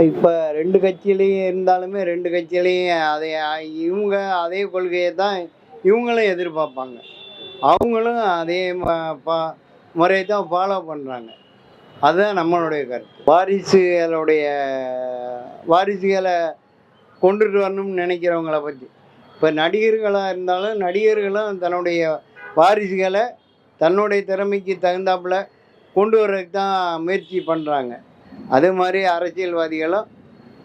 இப்போ ரெண்டு கட்சியிலையும் இருந்தாலுமே ரெண்டு கட்சியிலையும் அதை இவங்க அதே கொள்கையை தான் இவங்களும் எதிர்பார்ப்பாங்க. அவங்களும் அதே ம- முறையை தான் ஃபாலோ பண்ணுறாங்க அதுதான் நம்மளுடைய கருத்து. வாரிசுகளுடைய வாரிசுகளை கொண்டுட்டு வரணும்னு நினைக்கிறவங்கள பற்றி இப்போ நடிகர்களாக இருந்தாலும் நடிகர்களும் தன்னுடைய வாரிசுகளை தன்னுடைய திறமைக்கு தகுந்தாப்புல கொண்டு வர்றதுக்கு தான் முயற்சி பண்ணுறாங்க அதே மாதிரி அரசியல்வாதிகளும்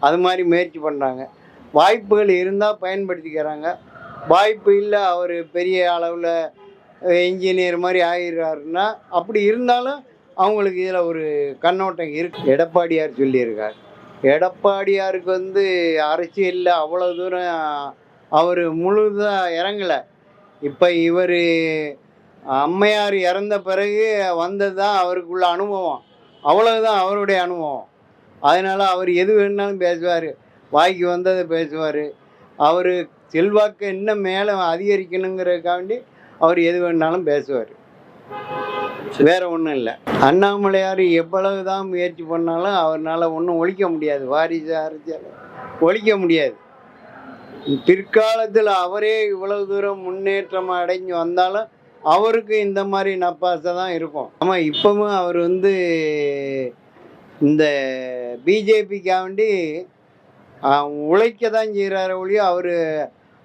அது மாதிரி முயற்சி பண்ணுறாங்க வாய்ப்புகள் இருந்தால் பயன்படுத்திக்கிறாங்க. வாய்ப்பு இல்லை அவர் பெரிய அளவில் இன்ஜினியர் மாதிரி ஆகிடுறாருன்னா அப்படி இருந்தாலும் அவங்களுக்கு இதில் ஒரு கண்ணோட்டம் இருக்கு. எடப்பாடியார் சொல்லியிருக்கார். எடப்பாடியாருக்கு வந்து அரசியலில் அவ்வளோ தூரம் அவர் முழுதாக இறங்கலை. இப்போ இவர் அம்மையார் இறந்த பிறகு வந்தது தான் அவருக்குள்ள அனுபவம். அவ்வளவுதான் அவருடைய அனுபவம். அதனால் அவர் எது வேணாலும் பேசுவார். வாய்க்கு வந்ததை பேசுவார். அவர் செல்வாக்கு இன்னும் மேலே அதிகரிக்கணுங்கிறதுக்காண்டி அவர் எது வேணாலும் பேசுவார். வேற ஒன்றும் இல்லை. அண்ணாமலையார் எவ்வளவு தான் முயற்சி பண்ணாலும் அவரால் ஒன்றும் ஒழிக்க முடியாது. வாரிசு அரசியல் ஒழிக்க முடியாது. பிற்காலத்தில் அவரே இவ்வளவு தூரம் முன்னேற்றம் அடைஞ்சு வந்தாலும் அவருக்கு இந்த மாதிரி நப்பாசை தான் இருக்கும். ஆமாம் இப்பவும் அவர் வந்து இந்த பிஜேபிக்காண்டி உழைக்க தான் செய்கிறாரு ஒழிய அவர்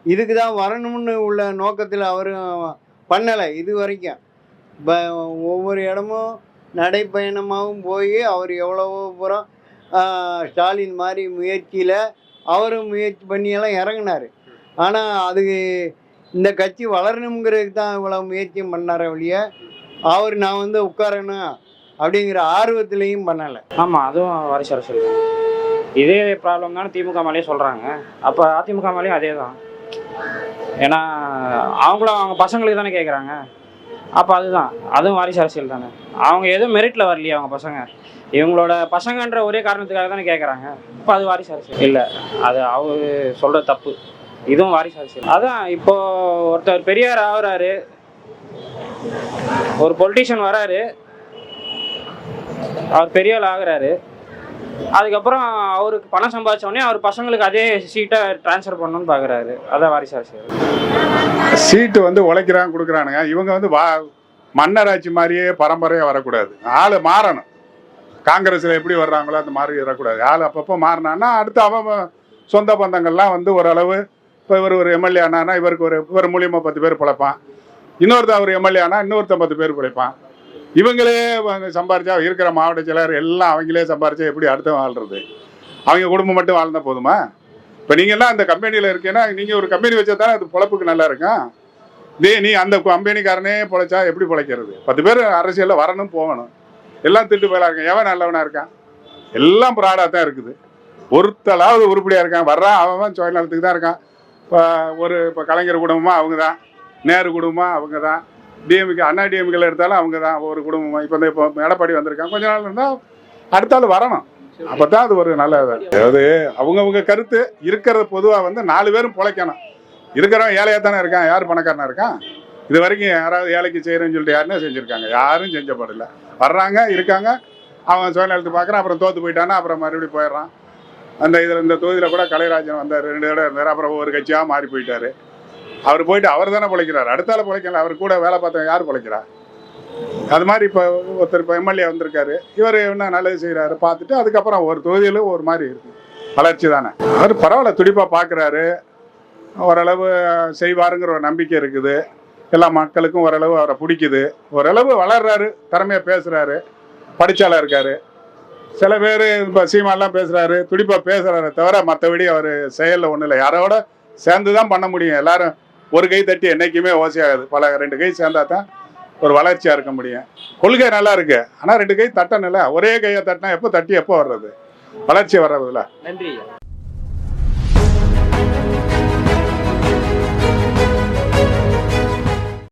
இதுக்கு தான் வரணும்னு உள்ள நோக்கத்தில் அவரும் பண்ணலை இது வரைக்கும். இப்போ ஒவ்வொரு இடமும் நடைப்பயணமாகவும் போய் அவர் எவ்வளவோ புறம் ஸ்டாலின் மாதிரி முயற்சியில் அவரும் முயற்சி பண்ணியெல்லாம் இறங்கினார். ஆனால் அதுக்கு இந்த கட்சி வளரணுங்கிறதுக்கு தான் இவ்வளோ முயற்சியும் பண்ணார வழிய அவர் நான் வந்து உட்காரணும் அப்படிங்கிற ஆர்வத்திலையும் பண்ணலை. ஆமாம் அதுவும் வாரிசு அரசியல் இதே ப்ராப்ளம் தான் திமுக மேலேயும் சொல்கிறாங்க அப்போ அதிமுக மேலேயும் அதே தான் ஏன்னா அவங்களும் அவங்க பசங்களுக்கு தானே கேட்குறாங்க அப்போ அதுதான். அதுவும் வாரிசு அரசியல் தானே. அவங்க எதுவும் மெரிட்டில் வரலையே அவங்க பசங்க. இவங்களோட பசங்கன்ற ஒரே காரணத்துக்காக தானே கேட்குறாங்க இப்போ அது வாரிசு அரசியல். இல்லை அது அவர் சொல்கிற தப்பு. இதுவும் வாரிசு அரசியல் அதான் இப்போ ஒருத்தர் பெரியார் ஆகுறாரு. ஒரு பொலிட்டிஷியன் வராரு. அவர் பெரியவள் ஆகுறாரு. அதுக்கப்புறம் அவருக்கு பணம் சம்பாதிச்ச உடனே அவர் பசங்களுக்கு அதே சீட்டை ட்ரான்ஸ்ஃபர் பண்ணணும்னு பார்க்குறாரு அதான் வாரிசு அரசியல் சீட்டு வந்து உழைக்கிறாங்க கொடுக்குறானுங்க. இவங்க வந்து வா மன்னராட்சி மாதிரியே பரம்பரையாக வரக்கூடாது. ஆள் மாறணும். காங்கிரஸில் எப்படி வர்றாங்களோ அந்த மாதிரி வரக்கூடாது. ஆள் அப்பப்போ மாறினான்னா அடுத்து அவன் சொந்த பந்தங்கள்லாம் வந்து ஓரளவு இப்போ இவர் ஒரு எம்எல்ஏ ஆனானா இவருக்கு ஒரு இவர் மூலியமாக பத்து பேர் பிழைப்பான். இன்னொருத்தன் ஒரு எம்எல்ஏ ஆனால் இன்னொருத்தன் பத்து பேர் பிழைப்பான். இவங்களே சம்பாரிச்சா இருக்கிற மாவட்ட செயலர் எல்லாம் அவங்களே சம்பாரிச்சா எப்படி அடுத்த வாழ்றது? அவங்க குடும்பம் மட்டும் வாழ்ந்தா போதுமா? இப்போ நீங்கள்லாம் அந்த கம்பெனியில் இருக்கீங்கன்னா நீங்கள் ஒரு கம்பெனி வச்சா தானே அது பொழப்புக்கு நல்லா இருக்கும். இதே நீ அந்த கம்பெனிக்காரனே பிழைச்சா எப்படி பிழைக்கிறது? பத்து பேர் அரசியலில் வரணும் போகணும். எல்லாம் திட்டு போயலா இருக்கான். எவன் நல்லவனாக இருக்கான்? எல்லாம் ப்ராடாக தான் இருக்குது. ஒருத்தளாவது உருப்படியாக இருக்கான். வர்றான் அவன் சுயநலத்துக்கு தான் இருக்கான். இப்போ ஒரு இப்போ கலைஞர் குடும்பமாக அவங்க தான் நேரு குடும்பமாக அவங்க தான் டிஎம்கே அண்ணா டிஎம்கேல எடுத்தாலும் அவங்க தான் ஒரு குடும்பமாக இப்போ இந்த இப்போ எடப்பாடி வந்திருக்காங்க. கொஞ்ச நாள் இருந்தால் அடுத்தாலும் வரணும். அப்போ தான் அது ஒரு நல்ல அதாவது அவங்கவுங்க கருத்து இருக்கிறது பொதுவாக வந்து நாலு பேரும் பிழைக்கணும். இருக்கிறவன் ஏழையாக தானே இருக்கான். யார் பணக்காரனா இருக்கான்? இது வரைக்கும் யாராவது ஏழைக்கு செய்கிறேன்னு சொல்லிட்டு யாருன்னா செஞ்சுருக்காங்க. யாரும் செஞ்சப்படல வர்றாங்க இருக்காங்க. அவன் சுயநலத்தை பார்க்குறான் அப்புறம் தோற்று போயிட்டானா அப்புறம் மறுபடியும் போயிடுறான். அந்த இதில் இந்த தொகுதியில் கூட கலைராஜன் வந்தார் ரெண்டு தடவை இருந்தார். அப்புறம் ஒரு கட்சியாக மாறி போயிட்டாரு. அவர் போயிட்டு அவர் தானே பிழைக்கிறார். அடுத்தால பிழைக்கல அவர் கூட வேலை பார்த்தவங்க யார் பிழைக்கிறா? அது மாதிரி இப்போ ஒருத்தர் இப்போ எம்எல்ஏ வந்திருக்காரு. இவர் என்ன நல்லது செய்கிறாரு பார்த்துட்டு அதுக்கப்புறம் ஒரு தொகுதியிலும் ஒரு மாதிரி இருக்கு. வளர்ச்சி தானே. அவர் பரவாயில்ல துடிப்பாக பார்க்குறாரு ஓரளவு செய்வாருங்கிற ஒரு நம்பிக்கை இருக்குது. எல்லா மக்களுக்கும் ஓரளவு அவரை பிடிக்குது. ஓரளவு வளர்றாரு திறமையாக பேசுகிறாரு படித்தாலாக இருக்காரு. சில பேர் இப்போ சீமாலாம் பேசுகிறாரு துடிப்பாக பேசுகிறாரு தவிர மற்றபடி அவர் செயலில் ஒன்றும் இல்லை. யாரோட சேர்ந்து தான் பண்ண முடியும். எல்லாரும் ஒரு கை தட்டி என்றைக்குமே ஓசையாகாது பல ரெண்டு கை சேர்ந்தா தான் ஒரு வளர்ச்சியாக இருக்க முடியும். கொள்கை நல்லா இருக்கு. ஆனால் ரெண்டு கை தட்டணும்ல. ஒரே கையை தட்டினா எப்போ தட்டி எப்போ வர்றது? வளர்ச்சி வர்றதுல நன்றி.